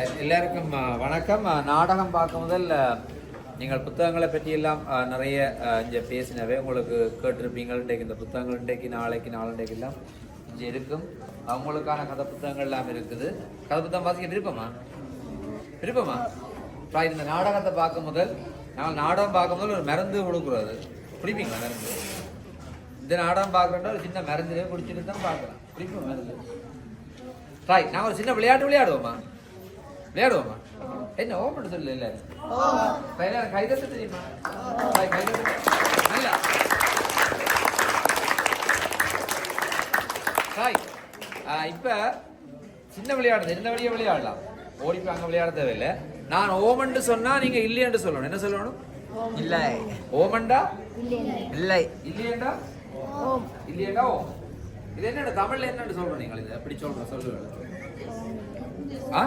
எல்லாருக்கும் வணக்கம். நாடகம் பார்க்க முதல் நீங்கள் புத்தகங்களை பற்றியெல்லாம் நிறைய இங்கே பேசினவே உங்களுக்கு கேட்டிருப்பீங்க. இன்றைக்கு இந்த புத்தகங்கள் இன்றைக்கு நாளைக்கு நாளன்றைக்கு எல்லாம் இங்கே இருக்கும். அவங்களுக்கான கதை புத்தகங்கள் எல்லாம் இருக்குது. கதை புத்தகம் வாசிக்க விருப்பமா? விருப்பமா? Right, இந்த நாடகத்தை பார்க்கும் முதல் நாங்கள் நாடகம் பார்க்கும் முதல் ஒரு மருந்து கொடுக்குறது. குடிப்பீங்களா மருந்து? இந்த நாடகம் பார்க்குறோன்னா ஒரு சின்ன மருந்துலேயே குடிச்சிட்டு தான் பார்க்கலாம். குடிப்போம் மருந்து? நாங்கள் ஒரு சின்ன விளையாட்டு விளையாடுவோமா? விளையாடுவோமா? என்ன ஓப்பன் சொல்லு இல்ல. கைதட்ட தெரியுமா? கைதட்ட நல்லா. ரைட் இப்ப சின்ன விளையாடுது என்ன வழியா விளையாடலாம். ஓடி போய் அங்க விளையாட தேவையில்லை. நான் ஓமண்டு சொன்னா நீங்க இல்லையென்று சொல்லணும். என்ன சொல்லணும்? இல்லை. ஓமண்டா? இல்லை. இல்லையேண்டா? இல்லையேண்டா? ஓம். இது என்னடா தமிழ்ல என்னன்னு சொல்றோம் நீங்கள் இது? எப்படி சொல்றோம் சொல்லுங்க ஆ?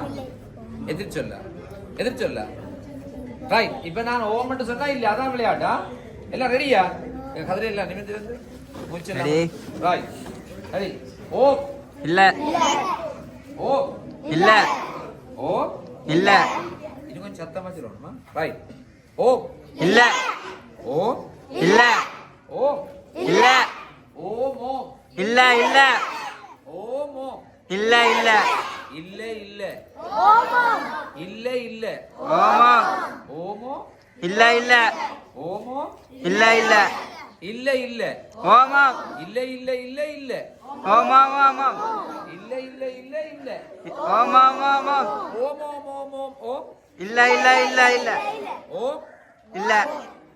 எதிர் சொல்ல எதிர் சொல்ல ரைட் இப்போ நான் ஓமன்ட்டு சொன்னா இல்ல அதான் விளையாட்டா? எல்லாம் ரெடியா கதிரை இல்ல மூச்சு Ready. ரைட் ரெடி ஓ. இல்லை. ஓ. இல்லை. ஓ. இல்லை. இன்னும் கொஞ்சம் சத்தமா சொல்லணுமா ரைட் ஓ. இல்லை. ஓ. இல்லை. ஓ. இல்லை. ஓ மோ இல்லை இல்லை. ஓ மோ இல்லை இல்லை. இல்ல இல்ல. இல்ல இல்ல. ஓமோ ஓமோ இல்லை இல்லை. ஓமோ இல்லை இல்லை. இல்ல இல்ல. ஓமோ இல்ல இல்ல இல்ல இல்ல. ஓமோ ஓமோ இல்ல இல்ல இல்ல இல்ல. ஓமோ ஓமோ ஓமோ ஓமோ ஓ. இல்லை இல்லை இல்லை இல்லை. ஓ. இல்லை.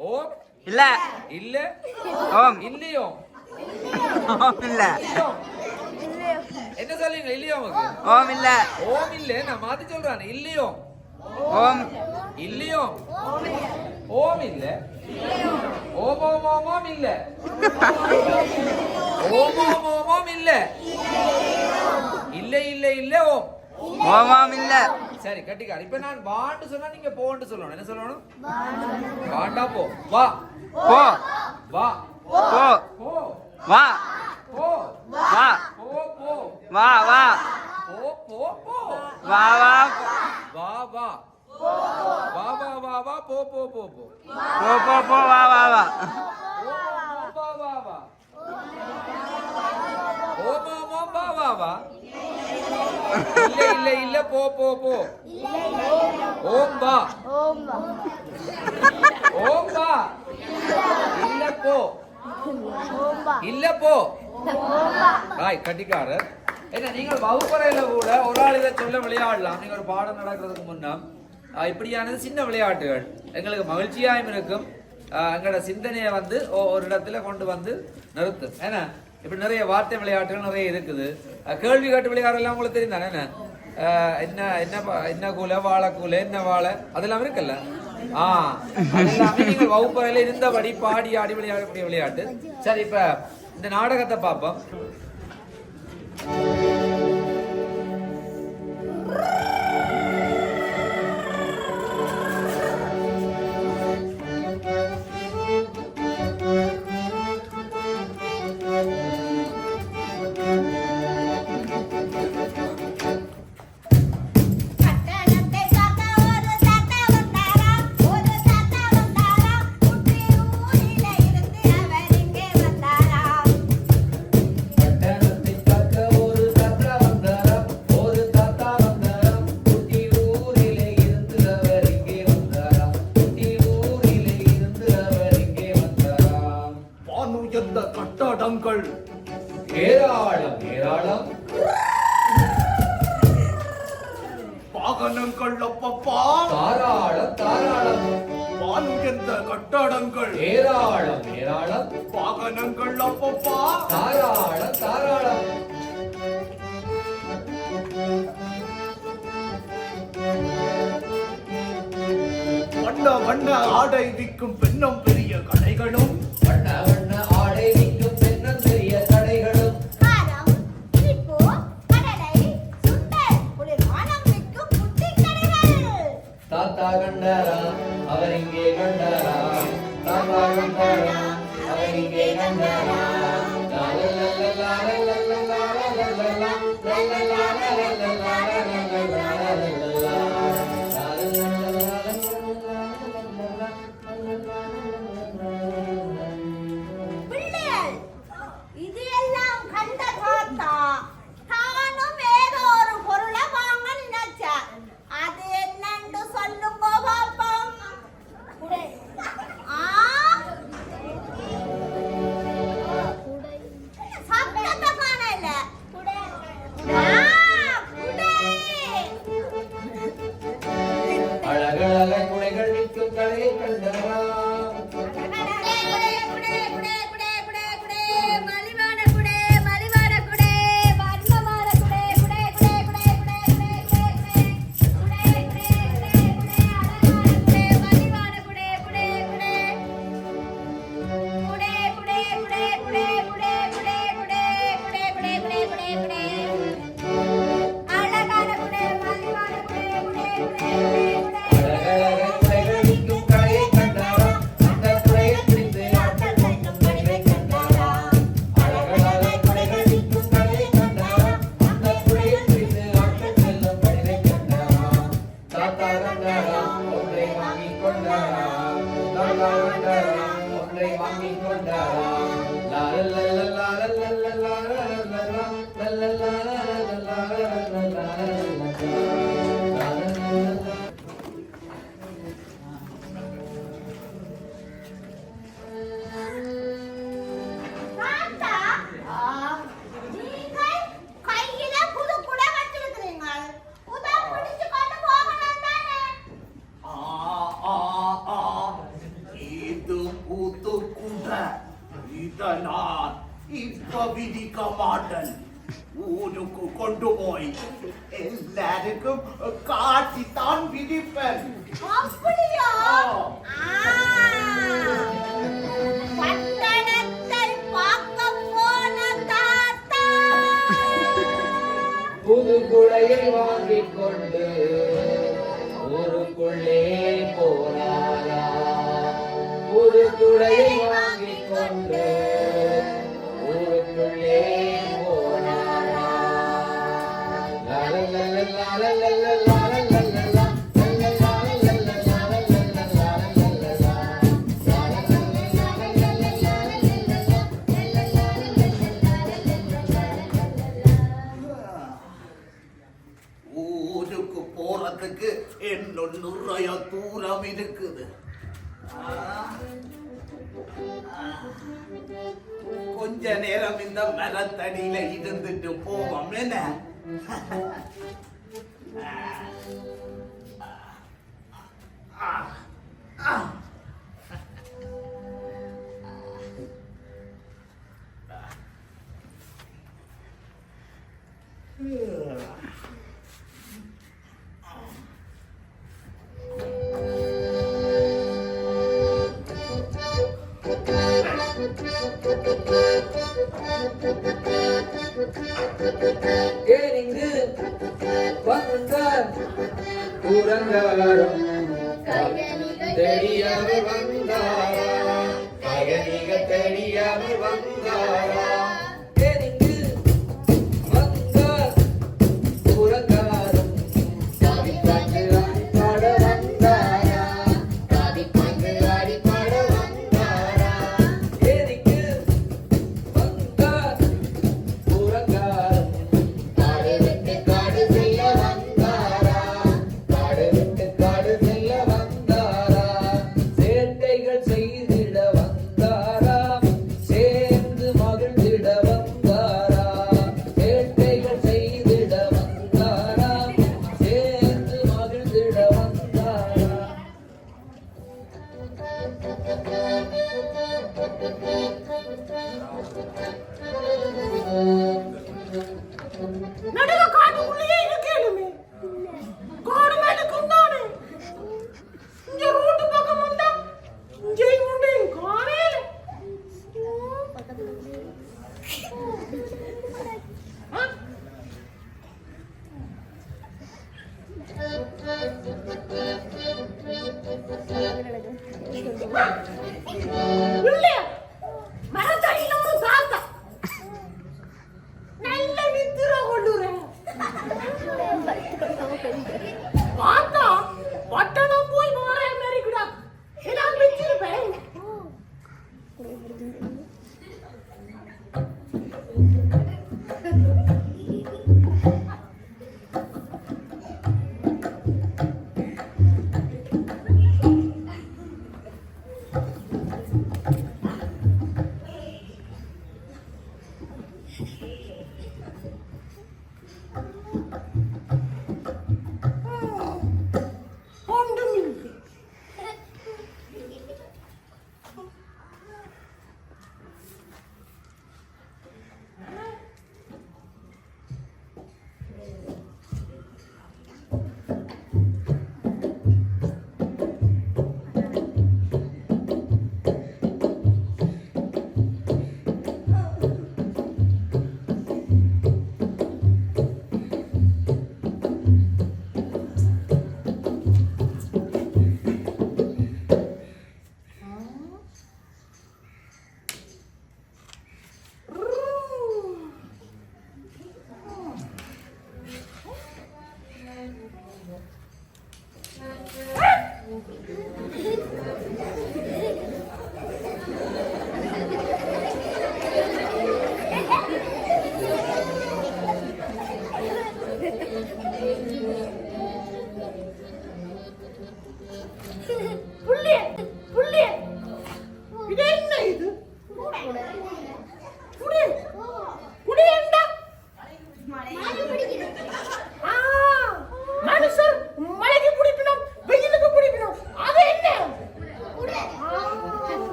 ஓ. இல்லை. இல்ல. ஓம். இல்லையோ. இல்லை. என்ன சொல்றீங்க இல்லையோ உமக்கு ஓம் இல்லை. ஓம் இல்ல நான் மாத்தி சொல்றேன். இல்லையோ? ஓம். இல்லையோ? ஓம் இல்ல. ஓம் ஓம் ஓம் ஓம் இல்ல. ஓம் ஓம் ஓம் ஓம் இல்ல. இல்ல இல்ல இல்ல ஓம். ஓமாம் இல்லை. சரி கட்டிக்கார் இப்ப நான் வாண்டு சொன்னா நீங்க போன்னு சொல்லணும். என்ன சொல்லணும்? வாண்டா போ. வா. போ. வா. போ. போ. வா. போ. வா. வா வா. போ போ போ. வா வா. வா வா. வா வா வா வா. போ போ போ போ. போ போ போ. வா வா வா. வா வா வா. ஓ மோ மோ வா வா வா. இல்ல இல்ல இல்ல. போ போ போ. ஓம் வா. ஓம் வா. இல்ல போ. இல்ல போ. ராய் கட்டிக்காரர். என்ன நீங்கள் வகுப்பறையில கூட ஒரு ஆள் இதை சொல்ல விளையாடலாம். நீங்க ஒரு பாடம் நடக்கிறதுக்கு முன்னம் இப்படியானது சின்ன விளையாட்டுகள். எங்களுக்கு மகிழ்ச்சியாயும் இருக்கும். ஆஹ் எங்களோட சிந்தனையை வந்து ஒரு இடத்துல கொண்டு வந்து நிறுத்தும் ஏன்னா இப்படி நிறைய வார்த்தை விளையாட்டுகள் நிறைய இருக்குது. கேள்வி கேட்டு விளையாடலாம் உங்களுக்கு தெரியும் தானே என்ன? ஆஹ் என்ன என்ன என்ன கூலை வாழைக்கூலை என்ன வாழை? அதெல்லாம் இருக்குல்ல? ஆ அதெல்லாமே நீங்கள் வகுப்பறையில இருந்தபடி பாடி ஆடி விளையாடக்கூடிய விளையாட்டு. சரி இப்ப இந்த நாடகத்தை பார்ப்போம். Música வண்ண வண்ண ஆடை விற்கும் பெண்ணம் பெரிய கடைகளும். வண்ண வண்ண ஆடை விற்கும் பெண்ணம் பெரிய கடைகளும். தாத்தா கண்டாரா அவர் இங்கே கண்டாரா தாத்தா கண்டாரா அவர் இங்கே கண்டாரா கமாண்டன் ஊருக்கு கொண்டு போய் எல்லாருக்கும் காட்டி தான் விதி கொஞ்ச நேரம் இந்த மரத்தடியில இருந்துட்டு போவோம் என்ன Yeah. ஏறிங்கு வந்தார் புறங்காரம் தெரியாமல் வந்தார்? அகனிக தெரியாமல் வந்தாரா? Lily!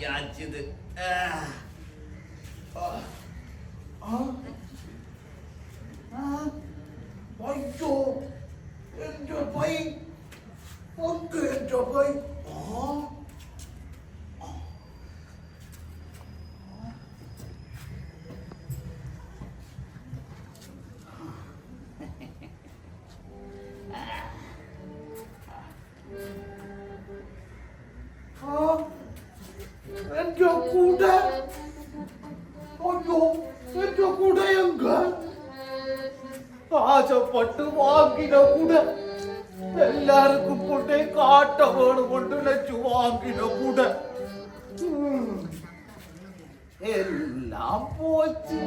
ನನಗೆ ಹಚ್ಚಿದ್ದು ಅಯ್ಯೋ ಎಂಟು ಪೈ ಒಂದು ಎಂಟು ಪೈ എല്ലാം പോച്ചു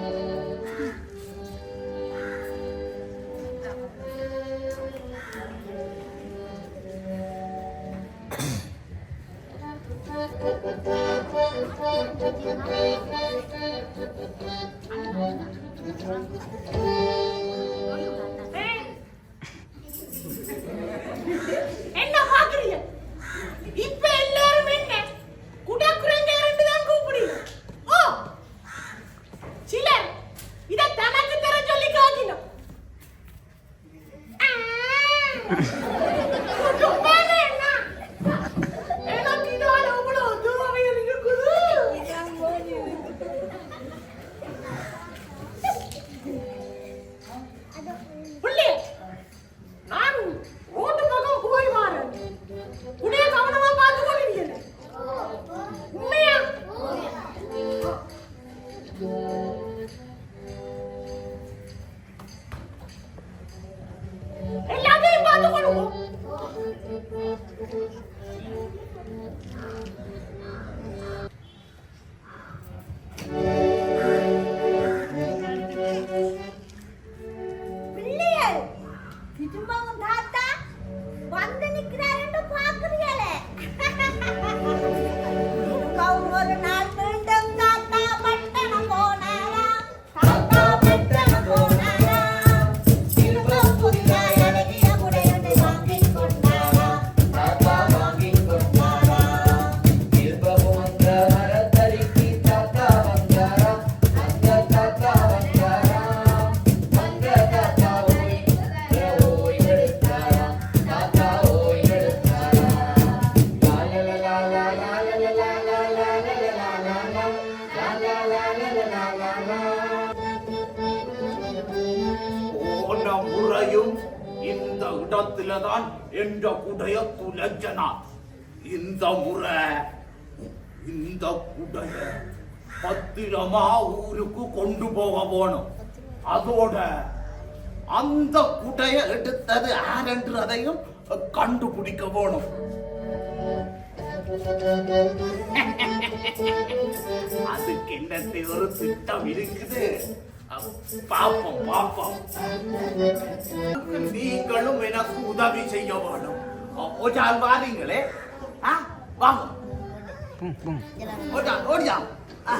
பத்திரமா ஊருக்கு கொண்டு போக போகணும். அதோட அந்த குடைய எடுத்தது யாரென்றதையும் கண்டுபிடிக்க போகணும். அதுக்கு என்னத்தை ஒரு திட்டம் இருக்குது? பாப்போம் பாப்போம் நீங்களும் எனக்கு உதவி செய்ய வேணும். ஓஜால் வாரீங்களே? ஆ, வாங்க. பூம் பூம் ஓஜா ஓடியா? ஆ,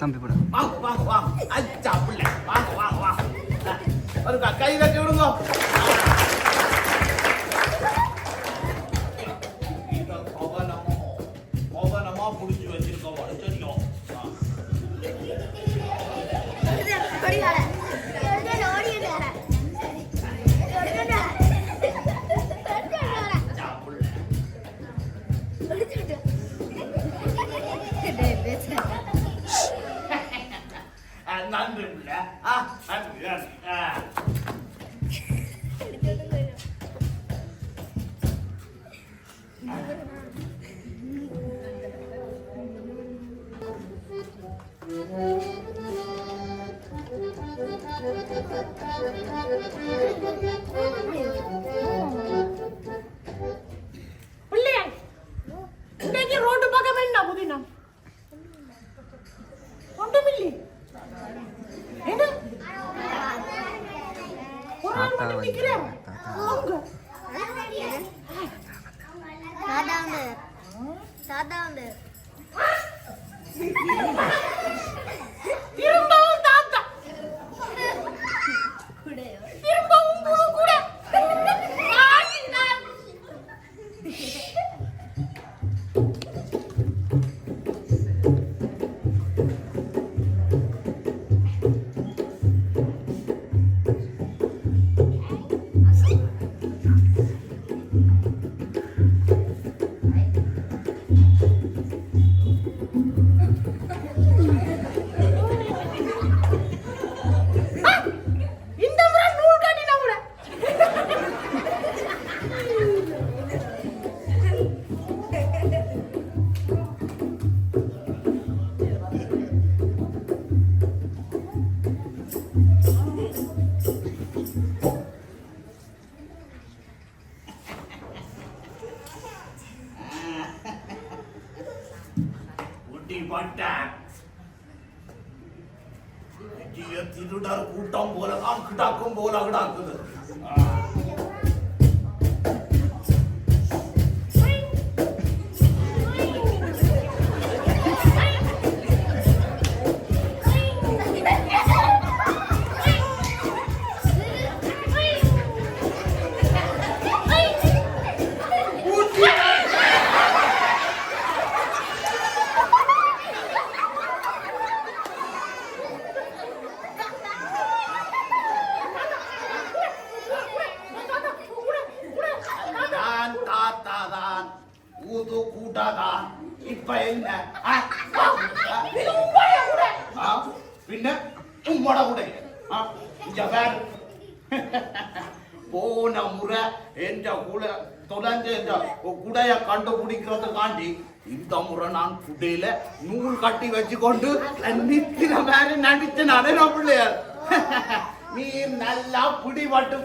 தம்பி போட வாங்க வாங்க வாங்க அச்சா பிள்ளை வாங்க ஒரு ஆள் தாத்தா மட்டும் குடையில நூல் கட்டி வச்சுக்கொண்டு நித்திர மாதிரி நடிச்சு நடன பிள்ளையார். நீ நல்லா பிடிபட்டு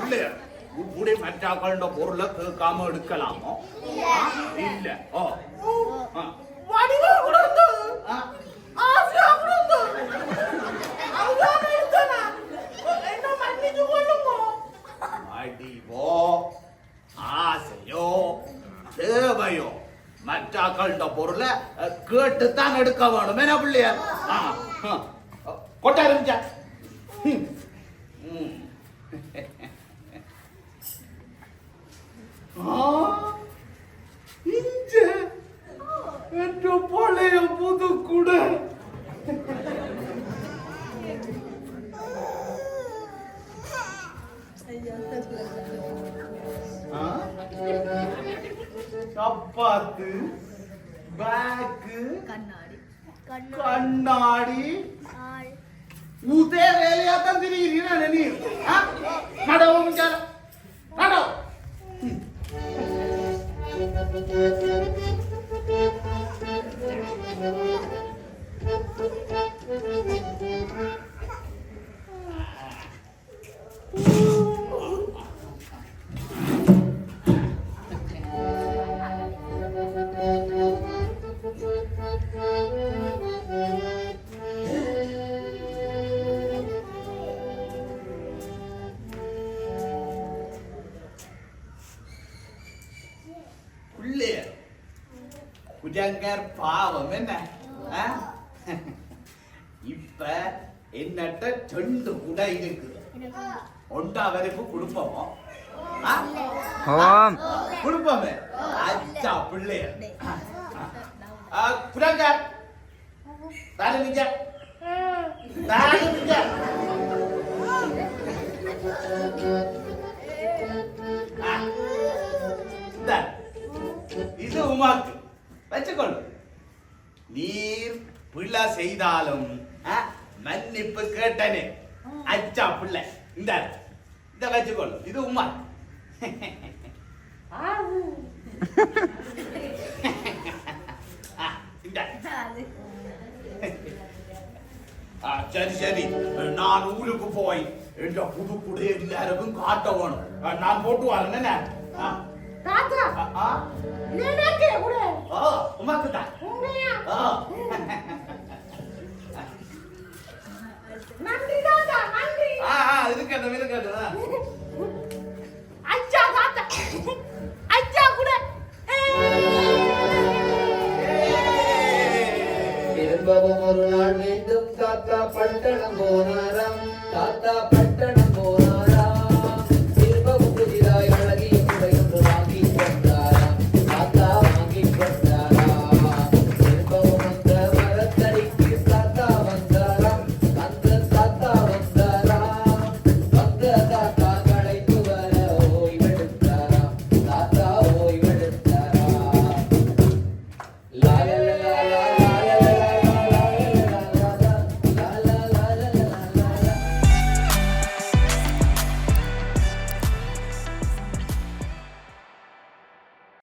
உள்ளே உப்புடி மற்றாக்களோட பொருளை கேட்காம எடுக்கலாமோ? இல்ல. ஓ தேவையோ? மற்றாக்களோட பொருளை அஹ், கேட்டுத்தான் எடுக்க வேணும். என்ன பிள்ளையார் கொட்ட ஆரம்பிச்சா ம். ஆ, குஜங்கர் பாவம் என்ன? இப்ப என்னட்ட ரெண்டு குடை இருக்குது ஒன்று அவருக்கு? ஓம் கொடுப்போமே அச்சா பிள்ளைய. நிஜ ஆ. இந்தா. இது உமாக்கு. வச்சுக்கொள்ளு நீர் பிள்ளை செய்தாலும் மன்னிப்பு கேட்டனே. அச்சா பிள்ளை. இந்த இத வச்சுக்கொள்ளு இது உமா இந்த. சரி சரி. நான் ஊருக்கு போய் என்ற புது குடைய எல்லாருக்கும் காட்ட வேணும். நான் போட்டு வரேன் என்ன? தாத்தா ஆ, ஆ. நினைக்கே கூட ஓ உமாக்கு தான் உண்மையா? ஓ நன்றி தாத்தா நன்றி. ஆ ஆ இருக்கட்டும் இருக்கட்டும். அச்சா தாத்தா. அச்சா கூட. திரும்பவும் ஒரு நாள் மீண்டும் தாத்தா பட்டணம் போனாராம். தாத்தா பட்டணம்